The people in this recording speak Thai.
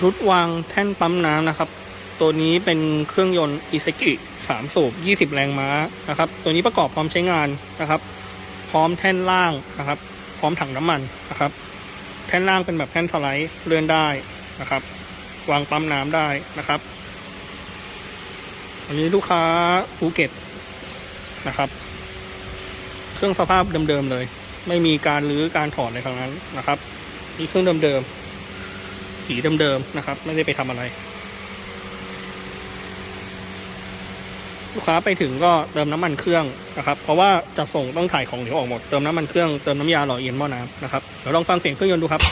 ชุดวางแท่นปั๊มน้ำนะครับ ตัวนี้เป็นเครื่องยนต์อิเซกิสามสูบยี่สิบแรงม้านะครับ ตัวนี้ประกอบพร้อมใช้งานนะครับ พร้อมแท่นล่างนะครับ พร้อมถังน้ำมันนะครับ แท่นล่างเป็นแบบแท่นสไลด์เลื่อนได้นะครับ วางปั๊มน้ำได้นะครับอันนี้ลูกค้าภูเก็ตนะครับ เครื่องสภาพเดิมๆเลย ไม่มีการรื้อการถอดอะไรทั้งนั้นนะครับนี่เครื่องเดิมๆ สีเดิมๆนะครับ ไม่ได้ไปทำอะไร ลูกค้าไปถึงก็เติมน้ำมันเครื่องนะครับ เพราะว่าจะส่งต้องถ่ายของเหลวออกหมด เติมน้ำมันเครื่อง เติมน้ำยาหล่อเย็นหม้อน้ำนะครับ เดี๋ยวลองฟังเสียงเครื่องยนต์ดูครับ